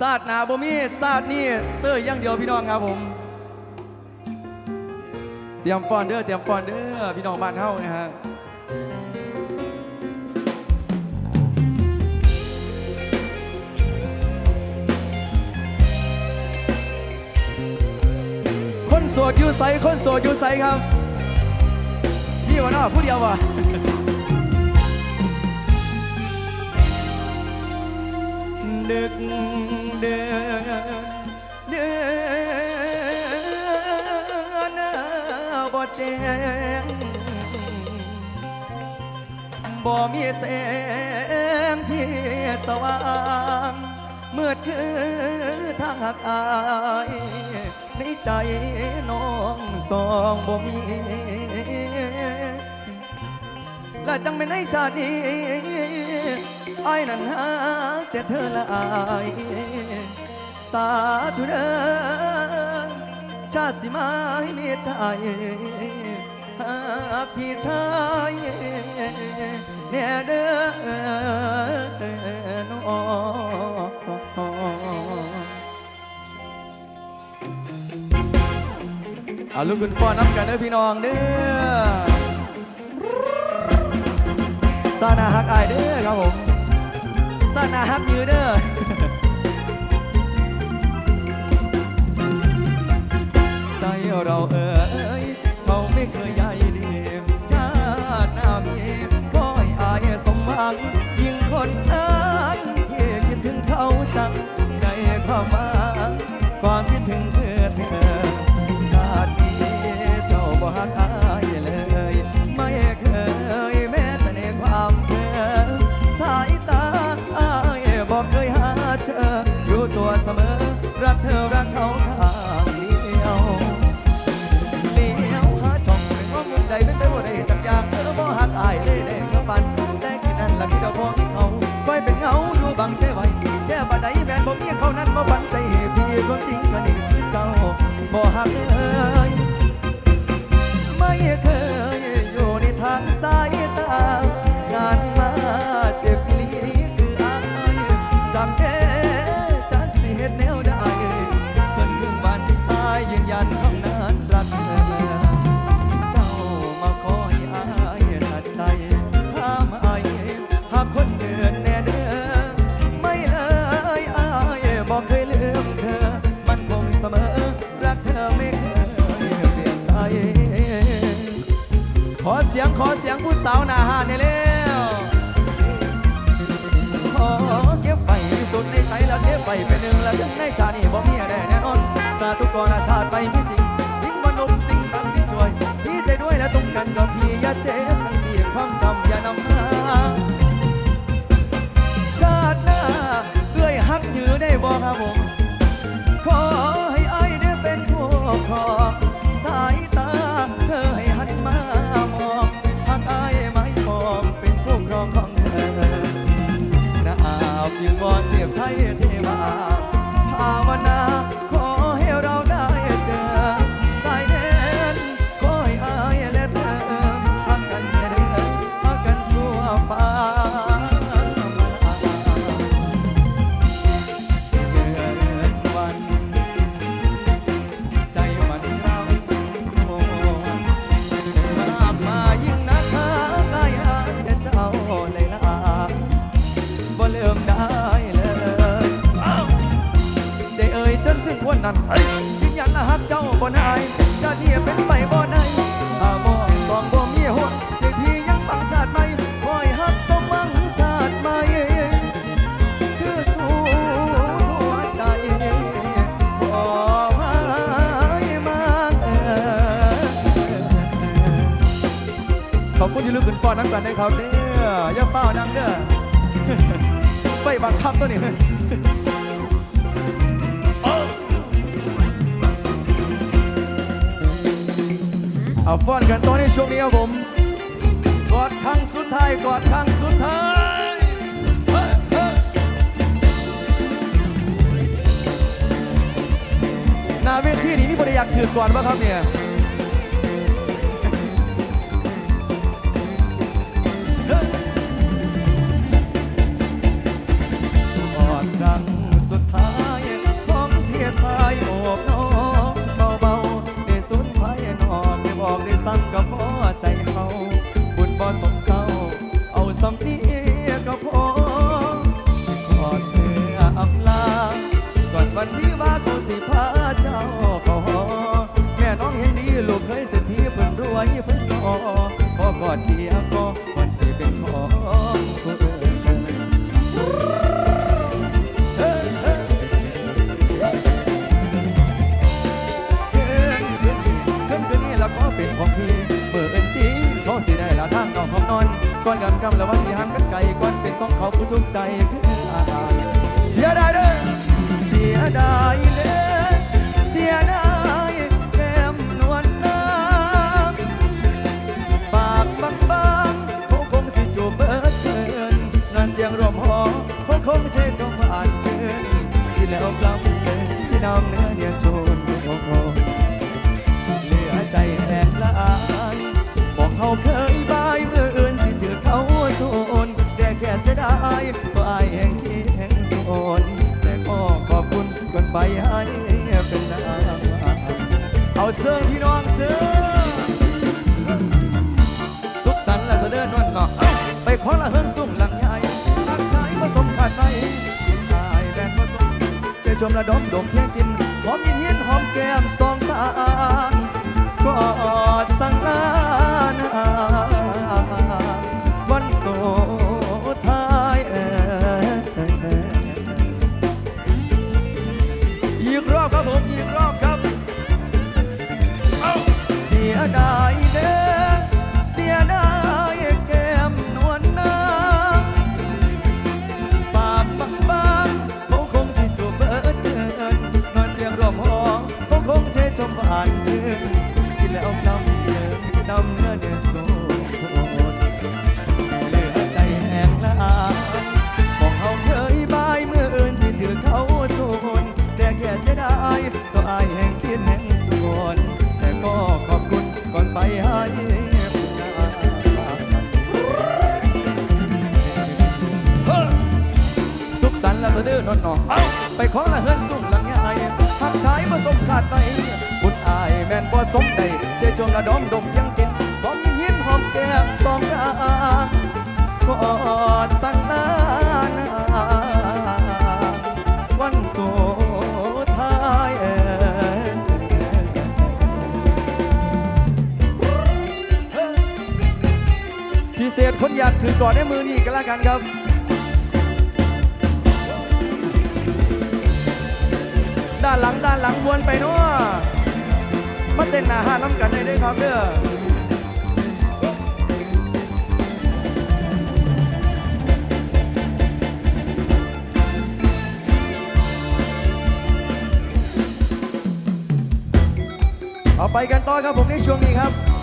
ศาสตร์หนาบ่มีศาสตร์นี่เต้ยอย่างเดียวพี่น้องครับผม เตรียมฟอนเด้อเตรียมฟอนเด้อพี่น้องบ้านเฮานะฮะคนโสดอยู่ใสคนโสดอยู่ใสครับนี่วะเนาะผู้เดียววะดึก เดือนเดือนบ่แจ้งบ่มีแสงที่สว่างมืดคือทางหักอายในใจน้องสองบ่มีและจังเป็นในชาตินี้ ไอ้ายนั้นหาแต่เธอละอายสาธุเด้อชาติสิมาให้เมีใจหากพี่ชายแน่เด้อน้อเอาลูกคุณพ่อน้ำกันเด้อพี่น้องเด้อซานาฮักอายเด้อครับผม ซานาฮักยือเด้อใจเราเอ่ยเขาไม่เคยใหญ่ดีชาติหน้ามีคอยอายสมหวังยิ่งคนนั้น เสมอ รักเธอรักเขาทางเดียวเลี้ยวหาช่องเป็นว่ามุมใดไม่เป็นไปบ่ได้จักอยากเธอบ่หักอายเลยได้เธอฝันแต่คิดนั่นละที่เจ้าของเขาคอยเป็นเงาอยู่บังใจไว้แค่บัดใดแม่นบ่มีเขานั้นมาบันใจเหตุพี่ความจริงานี่บ่มีอะไรแน่นอนสาธุกรชาติไปมีจริงยิ่งมนุษย์สิ่งต่างที่ช่วยพี่ใจด้วยและตรงกันกับพี่อย่าเจ็บทั้งที่ความจำอย่านำมาชาติหน้าเอื้อยฮักยือได้บ่ครับผม อ่ยจนถึงวันนั้นยืนยันละฮักเจ้าบ่นายชาตินี้เป็นไปบ่ได้ถ้ามองสองบ่มีหัวใจพี่ยังฟังชาติใหม่คอยฮักสมหวังชาติใหม่คือสู้หัวใจบ่ให้มาเอ่ยขอบคุณที่ลืมขึ้นฟอนน้ำกันนะครับเด้ออย่าเฝ้านังเด้อไฟบังคับตัวนี้ เอาฟ้อนกันตอนนี้ช่วงนี้ครับผมกอดครั้งสุดท้ายกอดครั้งสุดท้ายหน้าเวทีนี้มีบริยากถือก่อนป่ะครับเนี่ยกอดครั้งสุดท้าย อกอดเทียก็วันสิเป็นของผู้อื่นเฮ้ยเฮ้ยขึ้นขึ้นขึ้นนี่แล้วก็เป็นของพี่เมื่อเป็นตีเขาสิได้ละทางเอาหองนอนก่อนกันกำแล้วว่าสิห่างกันไกลก่อนเป็นของเขาผู้ทุกข์ใจคืออาเสียดายเด้อ มระดมดมเพียงกินหอมยินเฮียนหอมแก้มสองตางกอดสั่งลา มผ่านเชิงกินแล้วกำเนินดำเนื้อเดือดโจนเหลือใจแห้งละอายบอกเขาเคยบายเมื่อเอื่นสิถือเขาโซนแต่แค่เสียดายตัวอายแห่งคิดแห่งสวนแต่ก็ขอบคุณก่อนไปห้ผู้นาสุขสันต์และสะดือนอนนอเอาไปขอละเฮือนสุ่มหลังยายหักชายผสมขาดไปายแม่นบ่สมได้เชยชวงระดอมดมยังกินหอมยิ้มหอมแก้มสองตากอดสั่งลานาวันสุดท้ายเอ่ยพิเศษคนอยากถือก่อนในมือนี่ก็แล้วกันครับด้านหลังด้านหลังวนไปเนาะ ต้นหน้าห้าน้ำกันได้ด้วยครับเด้อเอาไปกันต่อครับผมในช่วงนี้ครับ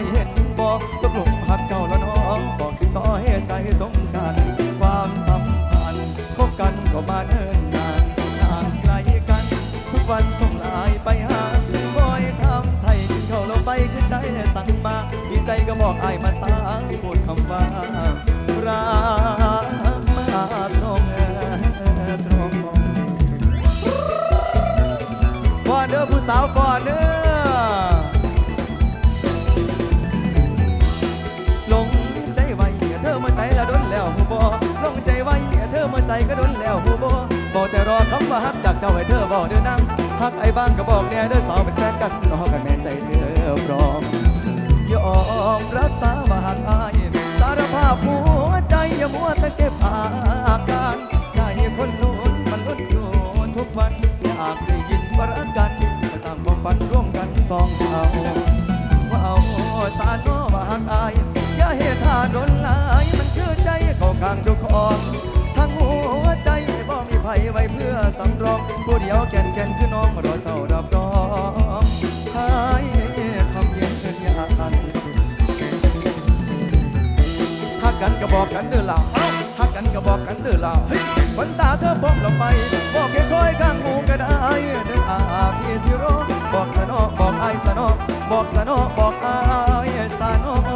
ายเห็นบอกตกหลุมหักเจ้าละน้องบอกคือต่อให้ใจสงกันความสัมพันธ์คบกันก็มาเนิ่นนานห่างไกลกัน ทุกวันส่งลายไปหาคอยทำไทยกินเข้าเราไปคือใจสั่งมาดีใจก็บอกอ ว่าฮักจากเจ้าให้เธอบอกเด้อนังฮักไอ้บ้างก็บอกแน่เด้อสาวเป็นแฟนกันนอกกันแม่ใจเธอพร้อมยอมรับสาว่าหักอายสารภาพหัวใจอย่ามัวแต่เก็บอาการใจคนนู้นมันลุ้นอยู่ทุกวัน กันก็บอกกันเด้อเล่าเอาฮักกันก็บอกกันเด้อเล่าคนตาเธอพร้อมเราไป บอกแค่คอยข้างหูก็ได้เด้ออาพี่สิรบอกสนอบอกไอ้สนอบอกสนอบอกไอ้สนอ